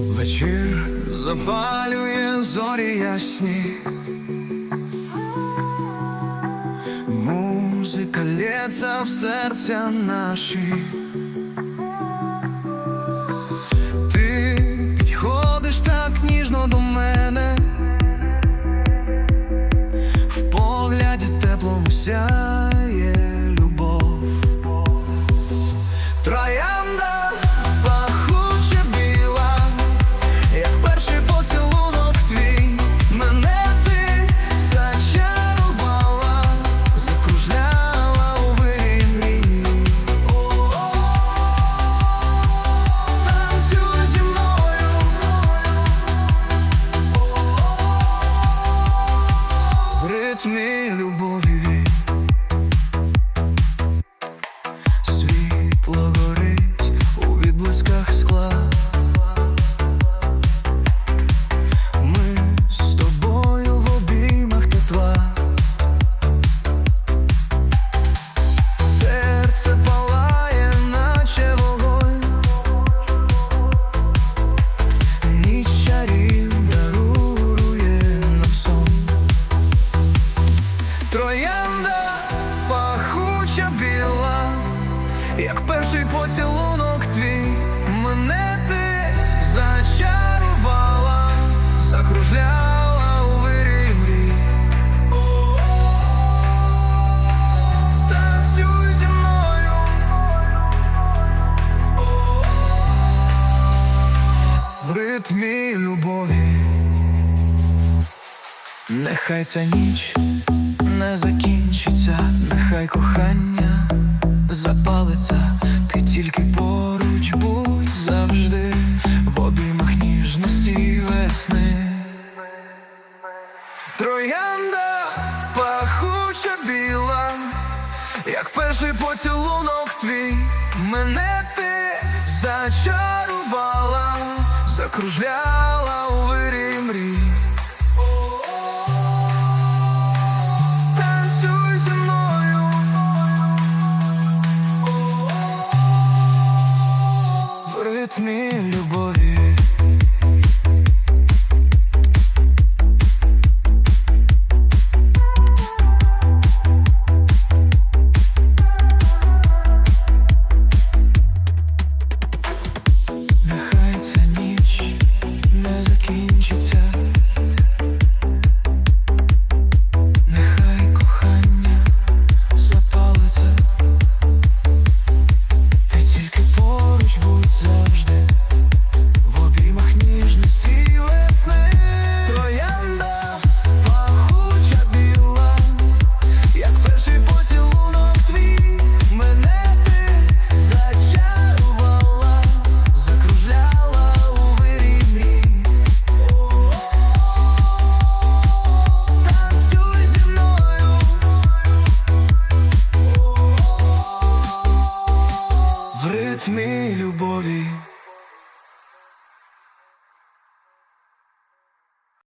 Вечір запалює зорі ясні. Музика лється в серця наші. Ти підходиш так ніжно до мене. В погляді теплому сяє поцілунок твій, мене ти зачарувала, закружляла у вирі мрій. Танцюй зі мною, в ритмі любові. Нехай ця ніч не закінчиться, нехай кохання запалиться, ти тільки поруч будь завжди в обіймах ніжності весни. Троянда пахуча біла, як перший поцілунок твій, мене ти зачарувала, закружляла у вирі мрій. Ритмі любові. пітьмі любові.